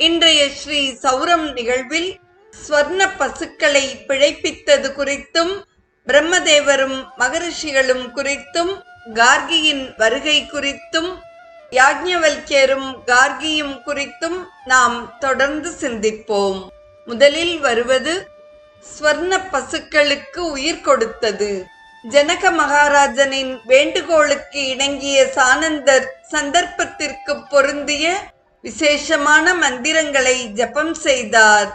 இன்றைய ஸ்ரீ சௌரம் நிகழ்வில் ஸ்வர்ண பசுக்களை பிழைப்பித்தது குறித்தும் பிரம்மதேவரும் மகரிஷிகளும் குறித்தும் கார்கியின் வருகை குறித்தும் யாஜ்ஞவல்யரும் கார்கியும் குறித்தும் நாம் தொடர்ந்து சிந்திப்போம். முதலில் வருவது ஸ்வர்ண பசுக்களுக்கு உயிர் கொடுத்தது. ஜனக மகாராஜனின் வேண்டுகோளுக்கு இணங்கிய சானந்தர் சந்தர்ப்பத்திற்கு பொருந்திய விசேஷமான மந்திரங்களை ஜபம் செய்தார்.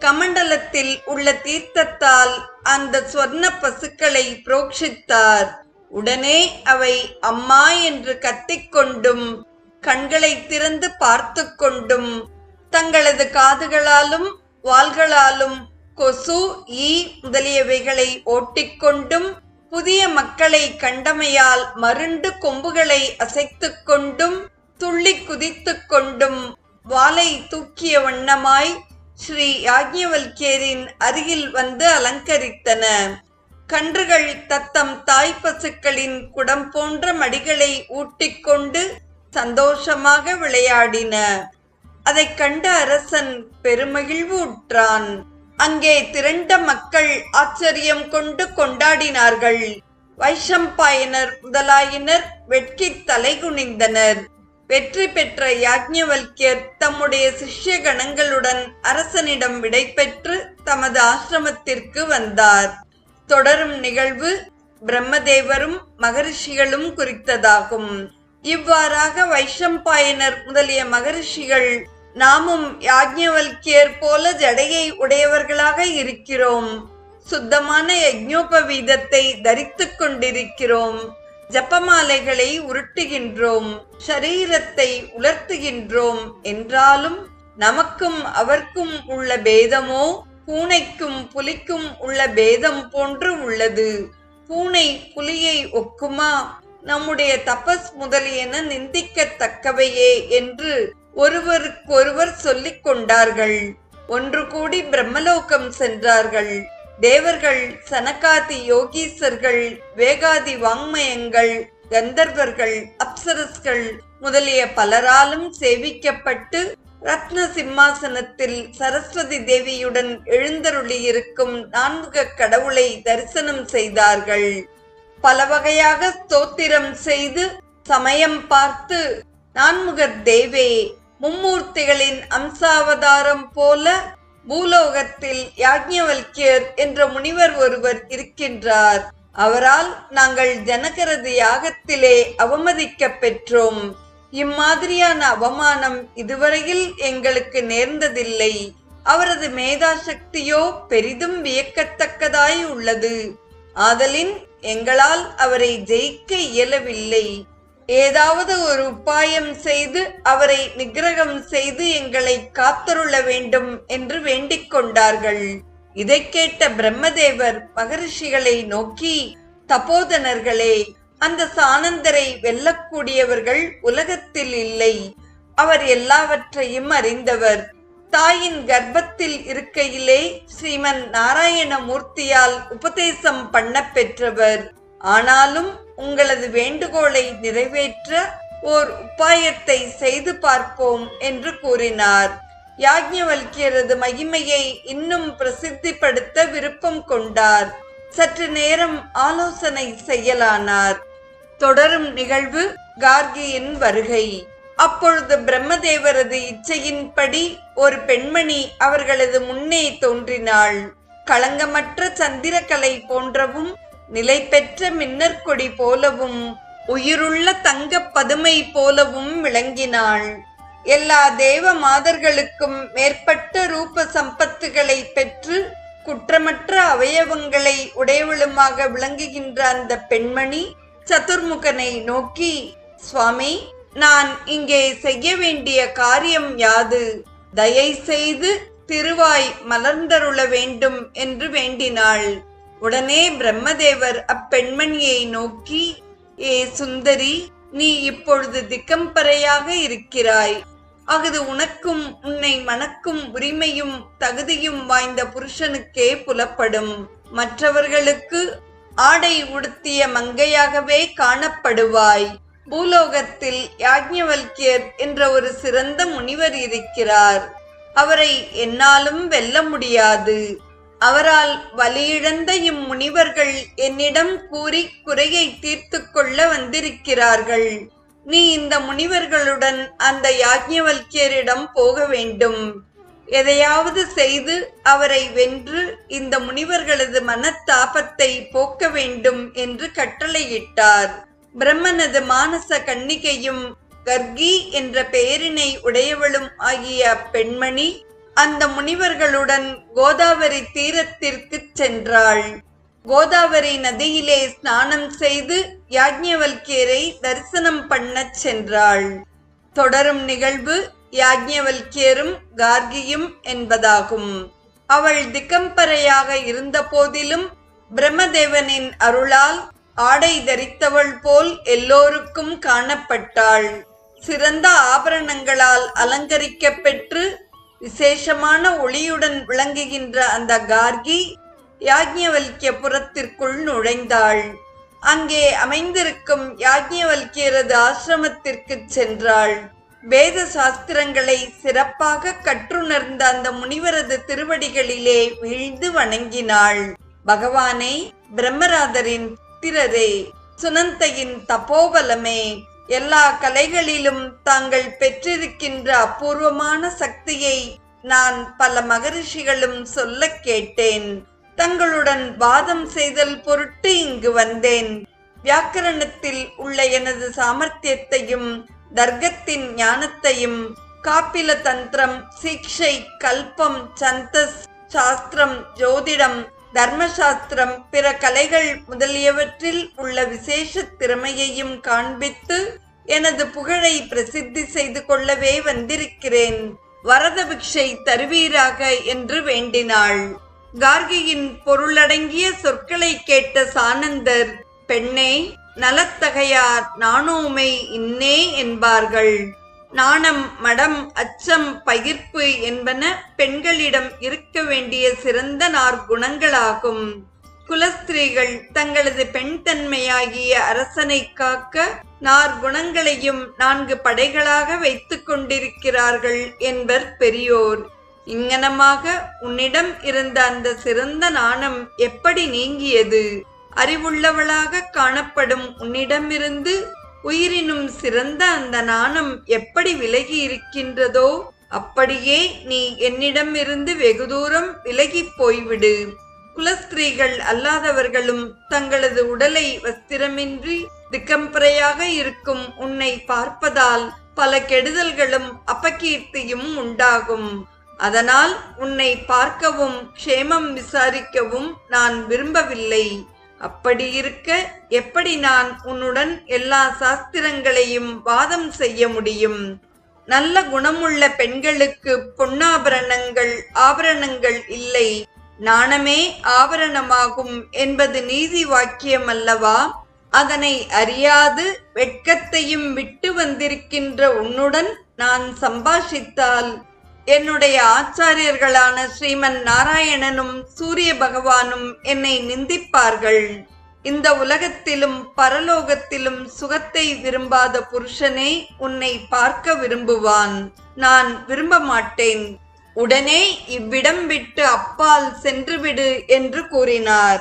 கமண்டலத்தில் உள்ள தீர்த்தத்தால் அந்த சொர்ண பசுக்களை புரோக்ஷித்தார். உடனே அவை அம்மா என்று கத்திக்கொண்டும் கண்களை திறந்து பார்த்து கொண்டும் தங்களது காதுகளாலும் வாள்களாலும் கொசு ஈ முதலியவைகளை ஓட்டிக்கொண்டும் புதிய மக்களை கண்டமையால் மருண்டு கொம்புகளை அசைத்துக்கொண்டும் கொண்டும் துள்ளி குதித்துக் கொண்டும் வாளை தூக்கிய வண்ணமாய் ஸ்ரீ யாஜ்ஞவல்கேரின் அருகில் வந்து அலங்கரித்தன. கன்றுகள் தத்தம் தாய் பசுக்களின் குடம் போன்ற மடிகளை ஊட்டிக்கொண்டு சந்தோஷமாக விளையாடின. அதைக் கண்ட அரசன் பெருமகிழ்வு உற்றான் அங்கே திரண்ட மக்கள் ஆச்சரியம் கொண்டு கொண்டாடினார்கள். வைஷம்பாயனர் முதலாயினர் வெட்கி தலைகுனிந்தனர். வெற்றி பெற்ற யாஜ்ஞவல்யர் தம்முடைய சிஷ்ய கணங்களுடன் அரசனிடம் விடை பெற்று தமது ஆசிரமத்திற்கு வந்தார். தொடரும் நிகழ்வு பிரம்மதேவரும் மகரிஷிகளும் குறித்ததாகும். இவ்வாறாக வைஷம்பாயனர் முதலிய மகரிஷிகள் நாமும் யாஜ்ஞவல்யர் போல ஜடையை உடையவர்களாக இருக்கிறோம். சுத்தமான யஜ்ஞோபவீதத்தை தரித்துக் கொண்டிருக்கிறோம். ஜப்பமாலைகளை உருட்டுகின்றோம் ஷரீரத்தை உலர்த்துகின்றோம் என்றாலும் நமக்கும் அவர்க்கும் உள்ள பேதமோ பூனைக்கும் புலிக்கும் உள்ள பேதம் போன்று உள்ளது. பூனை புலியை ஒக்குமா? நம்முடைய தபஸ் முதலியன நிந்திக்கத்தக்கவையே என்று ஒருவருக்கொருவர் சொல்லிக் கொண்டார்கள். ஒன்று கூடி பிரம்மலோகம் சென்றார்கள். தேவர்கள் சனகாதி யோகீசர்கள் வேகாதி வாங்மயங்கள் கந்தர்வர்கள் அப்சரஸ்கள் முதலிய பலராலும் சேவிக்கப்பட்டு ரத்ன சிம்மாசனத்தில் சரஸ்வதி தேவியுடன் எழுந்தருளியிருக்கும் நான்முக கடவுளை தரிசனம் செய்தார்கள். பல வகையாக ஸ்தோத்திரம் செய்து சமயம் பார்த்து நான்முகர் தேவே மும்மூர்த்திகளின் அம்சாவதாரம் போல பூலோகத்தில் யாஜ்ஞவல்கியர் என்ற முனிவர் ஒருவர் இருக்கின்றார். அவரால் நாங்கள் ஜனகரது யாகத்திலே அவமதிக்கப் பெற்றோம். இம்மாதிரியான அவமானம் இதுவரையில் எங்களுக்கு நேர்ந்ததில்லை. அவரது மேதாசக்தியோ பெரிதும் வியக்கத்தக்கதாய் உள்ளது. ஆதலின் எங்களால் அவரை ஜெயிக்க இயலவில்லை. ஏதாவது ஒரு உபாயம் செய்து அவரை நிகிரகம் செய்து எங்களை காத்தருள வேண்டும் என்று வேண்டிக் கொண்டார்கள். இதை கேட்ட பிரம்மதேவர் மகரிஷிகளை நோக்கி தபோதனர்களே அந்த சானந்தரை வெல்லக்கூடியவர்கள் உலகத்தில் இல்லை. அவர் எல்லாவற்றையும் அறிந்தவர். தாயின் கர்ப்பத்தில் இருக்கையிலே ஸ்ரீமன் நாராயண மூர்த்தியால் உபதேசம் பண்ண பெற்றவர். ஆனாலும் உங்களது வேண்டுகோளை நிறைவேற்ற ஓர் உபாயத்தை செய்து பார்ப்போம் என்று கூறினார். யாஜ்ஞவல்கியரது மகிமையை இன்னும் பிரசித்திப்படுத்த விருப்பம் கொண்டார். சற்று நேரம் ஆலோசனை செய்யலானார். தொடரும் நிகழ்வு கார்கியின் வருகை. அப்பொழுது பிரம்மதேவரது இச்சையின்படி ஒரு பெண்மணி அவர்களது முன்னே தோன்றினாள். களங்கமற்ற சந்திரக்கலை போன்றவும் நிலை பெற்ற மின்னற்கொடி போலவும் உயிருள்ள தங்க பதுமை போலவும் விளங்கினாள். எல்லா தேவ மாதர்களுக்கும் மேற்பட்ட ரூப சம்பத்துகளை பெற்று குற்றமற்ற அவயவங்களை உடையவளுமாக விளங்குகின்ற அந்த பெண்மணி சதுர்முகனை நோக்கி சுவாமி நான் இங்கே செய்ய வேண்டிய காரியம் யாது? தயை செய்து திருவாய் மலர்ந்தருள வேண்டும் என்று வேண்டினாள். உடனே பிரம்மதேவர் அப்பெண்மணியை நோக்கி ஏ சுந்தரி நீ இப்பொழுது திக்கம்பறையாக இருக்கிறாய். அஃது உனக்கும் உன்னை மணக்கும் உரிமையும் தகுதியும் வாய்ந்த புருஷனுக்கே புலப்படும். மற்றவர்களுக்கு ஆடை உடுத்திய மங்கையாகவே காணப்படுவாய். பூலோகத்தில் யாஜ்ஞவல்கியர் என்ற ஒரு சிறந்த முனிவர் இருக்கிறார். அவரை என்னாலும் வெல்ல முடியாது. அவரால் வலியிழந்த இம்முனிவர்கள் என்னிடம் கூறி குறையை தீர்த்து கொள்ள வந்திருக்கிறார்கள். நீ இந்த முனிவர்களுடன் அந்த யாஜ்ஞவல்கியரிடம் போக வேண்டும். எதையாவது செய்து அவரை வென்று இந்த முனிவர்களது மனத்தாபத்தை போக்க வேண்டும் என்று கட்டளையிட்டார். பிரம்மனது மானச கன்னிகையும் கர்கி என்ற பெயரினை உடையவளும் ஆகிய பெண்மணி அந்த முனிவர்களுடன் கோதாவரி தீரத்திற்கு சென்றாள். கோதாவரி நதியிலே ஸ்நானம் செய்து யாஜ்ஞவல்கியரை தரிசனம் பண்ணச் சென்றாள். தொடரும் நிகழ்வு யாஜ்ஞவல்கியரும் கார்கியும் என்பதாகும். அவள் திகம்பரையாக இருந்த போதிலும் பிரம்மதேவனின் அருளால் ஆடை தரித்தவள் போல் எல்லோருக்கும் காணப்பட்டாள். சிறந்த ஆபரணங்களால் அலங்கரிக்கப்பெற்று விசேஷமான ஒளியுடன் விளங்குகின்ற அந்த கார்கி யாஜ்ஞவல்கிய புறத்திற்குள் நுழைந்தாள். அங்கே அமைந்திருக்கும் யாஜ்ஞவல்கியரது ஆசிரமத்திற்கு சென்றாள். வேத சாஸ்திரங்களை சிறப்பாக கற்றுணர்ந்த அந்த முனிவரது திருவடிகளிலே வீழ்ந்து வணங்கினாள். பகவானே பிரம்மராதரின் புத்திரரே சுனந்தையின் தபோபலமே எல்லா கலைகளிலும் தாங்கள் பெற்றிருக்கின்ற அபூர்வமான சக்தியை நான் பல மகரிஷிகளும் சொல்ல கேட்டேன். தங்களுடன் வாதம் செய்தல் பொருட்டு இங்கு வந்தேன். வியாக்கரணத்தில் உள்ள எனது சாமர்த்தியத்தையும் தர்க்கத்தின் ஞானத்தையும் காப்பில தந்திரம் சீக்ஷை கல்பம் சந்தஸ் சாஸ்திரம் ஜோதிடம் தர்மசாஸ்திரம் பிற கலைகள் முதலியவற்றில் உள்ள விசேஷ திறமையையும் காண்பித்து எனது புகழை பிரசித்தி செய்து கொள்ளவே வந்திருக்கிறேன். வரத பிக்ஷை தருவீராக என்று வேண்டினாள். கார்கியின் பொருளடங்கிய சொற்களை கேட்ட சானந்தர் பெண்ணே நலத்தகையார் நானோமை இன்னே என்பார்கள். நாணம் மடம் அச்சம் பகிர்ப்பு என்பன பெண்களிடம் இருக்க வேண்டிய சிறந்த நாற்குணங்களாகும். குலஸ்திரீகள் தங்களது பெண் தன்மையாகிய அரசனை காக்க நாற்குணங்களையும் நான்கு படைகளாக வைத்துக் கொண்டிருக்கிறார்கள் என்பர் பெரியோர். இங்கனமாக உன்னிடம் இருந்த அந்த சிறந்த நாணம் எப்படி நீங்கியது? அறிவுள்ளவளாக காணப்படும் உன்னிடமிருந்து உயிரினும் சிறந்த அந்த நாணம் எப்படி விலகி இருக்கின்றதோ அப்படியே நீ என்னிடமிருந்து வெகு தூரம் விலகிப் போய்விடு. குலஸ்திரீகள் அல்லாதவர்களும் தங்களது உடலை வஸ்திரமின்றி திக்கம்பறையாக இருக்கும் உன்னை பார்ப்பதால் பல கெடுதல்களும் அபகீர்த்தியும் உண்டாகும். அதனால் உன்னை பார்க்கவும் க்ஷேமம் விசாரிக்கவும் நான் விரும்பவில்லை. அப்படி இருக்க எப்படி நான் உன்னுடன் எல்லா சாஸ்திரங்களையும் வாதம் செய்ய முடியும்? நல்ல குணமுள்ள பெண்களுக்கு பொன்னாபரணங்கள் ஆபரணங்கள் இல்லை. நாணமே ஆபரணமாகும் என்பது நீதி வாக்கியம் அல்லவா அதனை அறியாது வெட்கத்தையும் விட்டு வந்திருக்கின்ற உன்னுடன் நான் சம்பாஷித்தால் என்னுடைய ஆச்சாரியர்களான ஸ்ரீமன் நாராயணனும் சூரிய பகவானும் என்னை நிந்திப்பார்கள். இந்த உலகத்திலும் பரலோகத்திலும் சுகத்தை விரும்பாத புருஷனே உன்னை பார்க்க விரும்புவான். நான் விரும்ப மாட்டேன். உடனே இவ்விடம் விட்டு அப்பால் சென்றுவிடு என்று கூறினார்.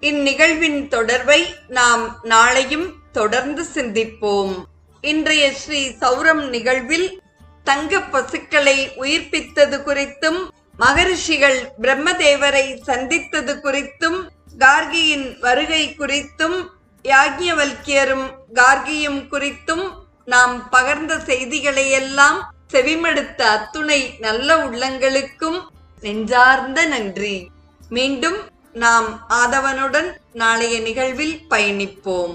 இந்நிகழ்வின் தொடர்பை நாம் நாளையும் தொடர்ந்து சிந்திப்போம். இன்றைய ஸ்ரீ சௌரம் நிகழ்வில் தங்க பசுக்களை உயிர்ப்பித்தது குறித்தும் மகரிஷிகள் பிரம்மதேவரை சந்தித்தது குறித்தும் கார்கியின் வருகை குறித்தும் யாக்ஞவல்கியரும் கார்கியும் குறித்தும் நாம் பகர்ந்த செய்திகளையெல்லாம் செவிமடுத்த அத்துணை நல்ல உள்ளங்களுக்கும் நெஞ்சார்ந்த நன்றி. மீண்டும் நாம் ஆதவனுடன் நாளைய நிகழ்வில் பயணிப்போம்.